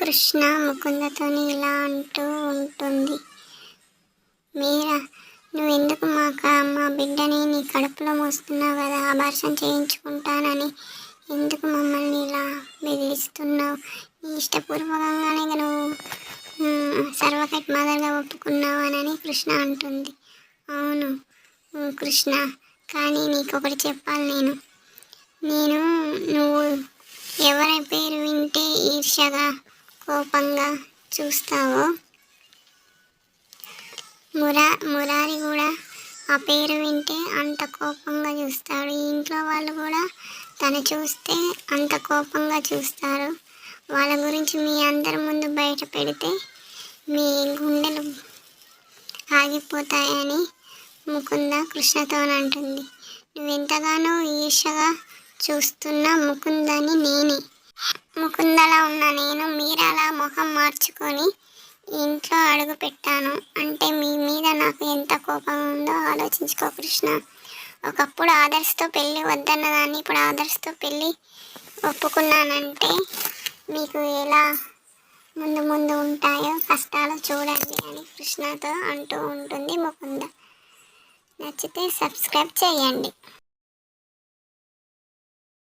కృష్ణ ముకుందతోని ఇలా అంటూ ఉంటుంది. మీరా నువ్వెందుకు మా మా బిడ్డని నీ కడుపులో మోస్తున్నావు కదా అబార్షన్ చేయించుకుంటానని? ఎందుకు మమ్మల్ని ఇలా బెదిరిస్తున్నావు? నీ ఇష్టపూర్వకంగానే నువ్వు సర్వకట్ మదర్గా ఒప్పుకున్నావానని కృష్ణ అంటుంది. అవును కృష్ణ కానీ నీకు ఒకటి చెప్పాలి నేను. నేను నువ్వు ఎవరి పేరు వింటే ఈర్ష్యగా కోపంగా చూస్తావో? మురా మురారి కూడా ఆ పేరు వింటే అంత కోపంగా చూస్తాడు. ఇంట్లో వాళ్ళు కూడా తను చూస్తే అంత కోపంగా చూస్తారు. వాళ్ళ గురించి మీ అందరి ముందు బయట పెడితే మీ గుండెలు ఆగిపోతాయని ముకుంద కృష్ణతోనంటుంది. నువ్వెంతగానో ఈర్షగా చూస్తున్న ముకుందని నేనే. ముకుందలా ఉన్న మొహం మార్చుకొని ఇంట్లో అడుగు పెట్టాను. అంటే మీ మీద నాకు ఎంత కోపం ఉందో ఆలోచించుకో కృష్ణ. ఒకప్పుడు ఆదర్శతో పెళ్ళి వద్దన్న దాన్ని ఇప్పుడు ఆదర్శతో పెళ్ళి ఒప్పుకున్నానంటే మీకు ఎలా ముందు ముందు ఉంటాయో కష్టాలు చూడండి అని కృష్ణతో అంటూ ఉంటుంది ముకుంద. నచ్చితే సబ్స్క్రైబ్ చేయండి.